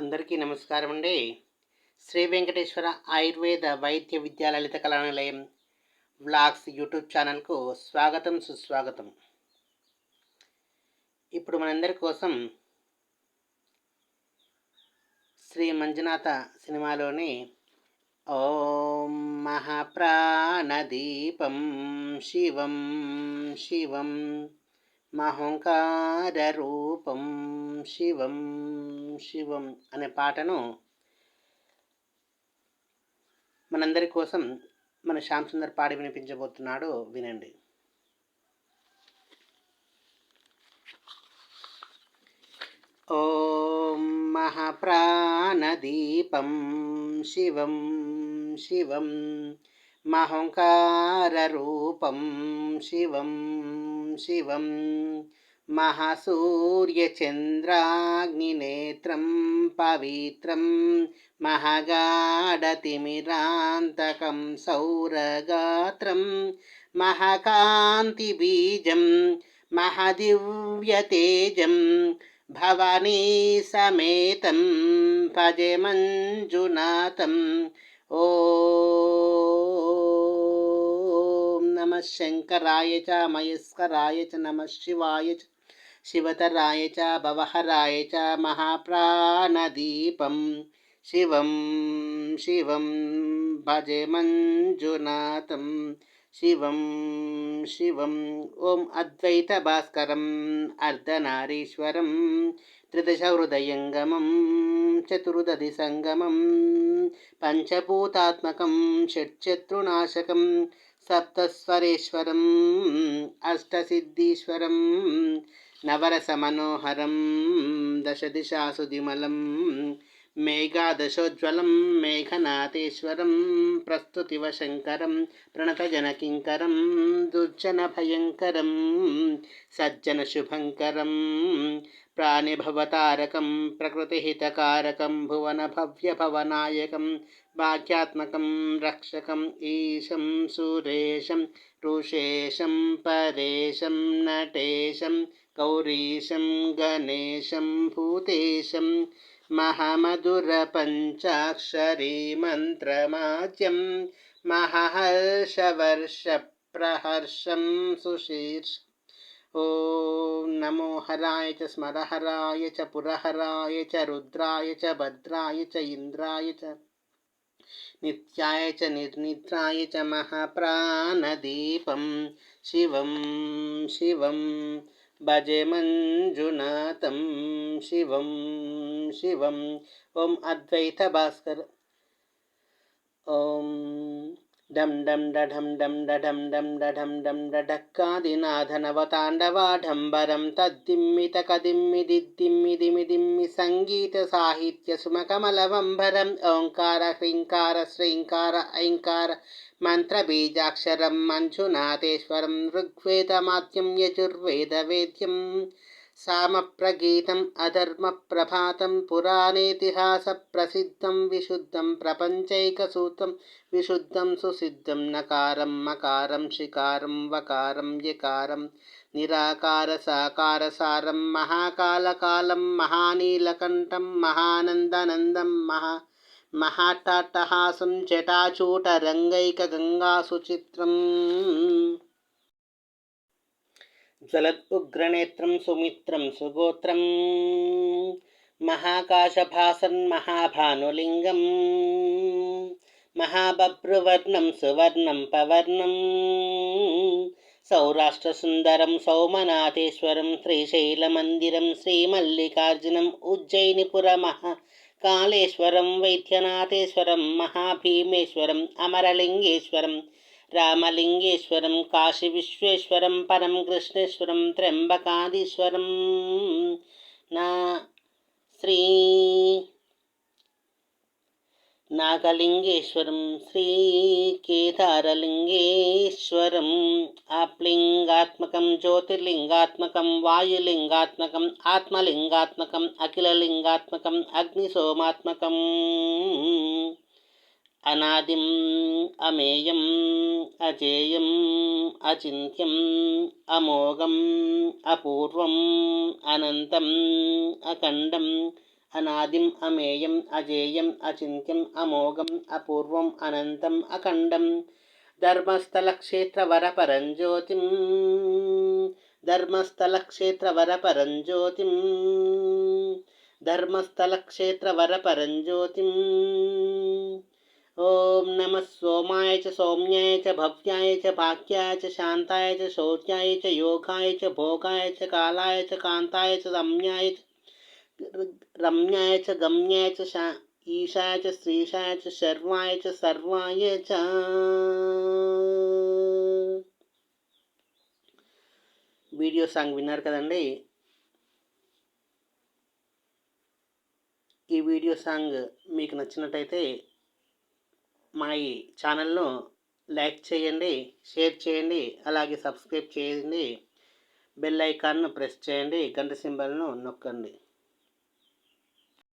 అందరికీ నమస్కారం అండి. శ్రీ వెంకటేశ్వర ఆయుర్వేద వైద్య విద్యా లలిత కళానిలయం వ్లాగ్స్ యూట్యూబ్ ఛానల్కు స్వాగతం సుస్వాగతం. ఇప్పుడు మనందరి కోసం శ్రీ మంజునాథ సినిమాలోని ఓం మహాప్రాణదీపం శివం శివం. మహోంకారూపం శివం శివం అనే పాటను మనందరి కోసం మన శ్యామ్ సుందర్ పాడి వినిపించబోతున్నాడు. వినండి. ఓం మహాప్రాణదీపం శివం శివం మహోంకారూపం శివం శివం महासूर्यचन्द्राग्निनेत्रं पवित्रं महगाढतिमिरान्तकं सौरगात्रं महकान्तिबीजं महदिव्यतेजं भवानी समेतं भजे मञ्जुनाथम् శంకరాయ చ మయస్కరాయ చ నమ శివాయ శివతరాయ చ భవహరాయ చ మహాప్రాణదీపం శివం శివం భజే మంజునాథం శివం శివం ఓం అద్వైత భాస్కరం అర్ధనారీశ్వరం త్రిదశ హృదయంగమం చతుర్దది సంగమం పంచభూతాత్మకం షట్శత్రునాశకం సప్తస్వరేశ్వరం అష్టసిద్ధీశ్వరం నవరసమనోహరం దశదిశాసుదిమలం మేఘాదశోజ్వలం మేఘనాథేశ్వరం ప్రస్తుతివ శంకరం ప్రణతజనకింకరం దుర్జన భయంకరం సజ్జన శుభంకరం प्राणिभवतारकं प्रकृतिहितकारकं, भुवनभव्यभवनायकं, भाग्यात्मकं रक्षकम् ईशं, सुरेशं, ऋषेशं, परेशं, नटेशं, गौरीशं, गणेशं, भूतेशं महमधुरपञ्चाक्षरी मन्त्रमाद्यं महहर्षवर्षप्रहर्षं सुशीर्ष ఓం నమో హరాయ చ స్మరహరాయ చ పురహరాయ చ రుద్రాయ చ భద్రాయ చ ఇంద్రాయ చ నిత్యాయ చ నిర్నిద్రాయ చ మహాప్రాణదీపం శివం శివం భజే మంజునాథం శివం శివం. ఓం అద్వైత భాస్కర్ ఓం డం డం డఢం డం డఢం డమ్ డఢం డమ్ డఢక్కాదినాథనవతాండవాఢంబరం తద్దిమ్మిత కదిమ్మి దిద్దిమ్మి దిమి దిమ్మి సంగీత సాహిత్య సుమకమలవంబరం ఓంకార హ్రీంకార శ్రీంకార ఐంకార మంత్రబీజాక్షరం మంజునాథేశ్వరం ఋగ్వేదమాద్యం యజుర్వేదవేద్యం सामप्रगीतम् अधर्मप्रभातं पुराणेतिहासप्रसिद्धं विशुद्धं प्रपञ्चैकसूत्रं विशुद्धं सुसिद्धं नकारं मकारं शिकारं वकारं यकारं निराकारसाकारसारं महाकालकालं महानीलकण्ठं महानन्दनन्दं महा महाट्टाट्टहासं जटाचूटरङ्गैकगङ्गासुचित्रम् ज्वलदुग्रनेत्रं सुमित्रं सुगोत्रं महाकाशभासन्महाभानुलिङ्गं महाबभ्रुवर्णं सुवर्णं पवर्णं सौराष्ट्रसुन्दरं सौमनाथेश्वरं श्रीशैलमन्दिरं श्रीमल्लिकार्जुनम् उज्जयिनिपुरमः कालेश्वरं वैद्यनाथेश्वरं రామలింగేశ్వరం కాశీ విశ్వేశ్వరం పరం కృష్ణేశ్వరం త్ర్యంబకాదీశ్వరం. నా శ్రీ నాగలింగేశ్వరం శ్రీ కేదారలింగేశ్వరం. ఆప్లింగాత్మకం జ్యోతిర్లింగాత్మకం వాయులింగాత్మకం ఆత్మలింగాత్మకం అఖిలలింగాత్మకం అగ్నిసోమాత్మకం. అనాదిం అమేయం అజేయం అచింత్యం అమోఘం అపూర్వం అనంతం అఖండం అనాదిం అమేయం అజేయం అచింత్యం అమోఘం అపూర్వం అనంతం అఖండం ధర్మస్థలక్షేత్రవరపరం జ్యోతిం ధర్మస్థలక్షేత్రవరపరం జ్యోతిం ధర్మస్థలక్షేత్రవరపరం జ్యోతిం ఓం నమ సోమాయ చ సౌమ్యాయ చ భవ్యాయ చ భాగ్యాయ చ శాంతాయ చ శౌర్యాయ చ యోగాయ చ భోగాయ చ కాలాయ చ కాంతాయ చ రమ్యాయ చ రమ్యాయ చ గమ్యాయ చ శా ఈశాయ చ శ్రీశాయ చ శర్వాయ చ సర్వాయ చ వీడియో సాంగ్ విన్నారు కదండి. ఈ వీడియో సాంగ్ మీకు నచ్చినట్టయితే మా ఈ ఛానల్ను లైక్ చేయండి షేర్ చేయండి అలాగే సబ్స్క్రైబ్ చేయండి. బెల్ ఐకాన్ను ప్రెస్ చేయండి గంట సింబల్ను నొక్కండి.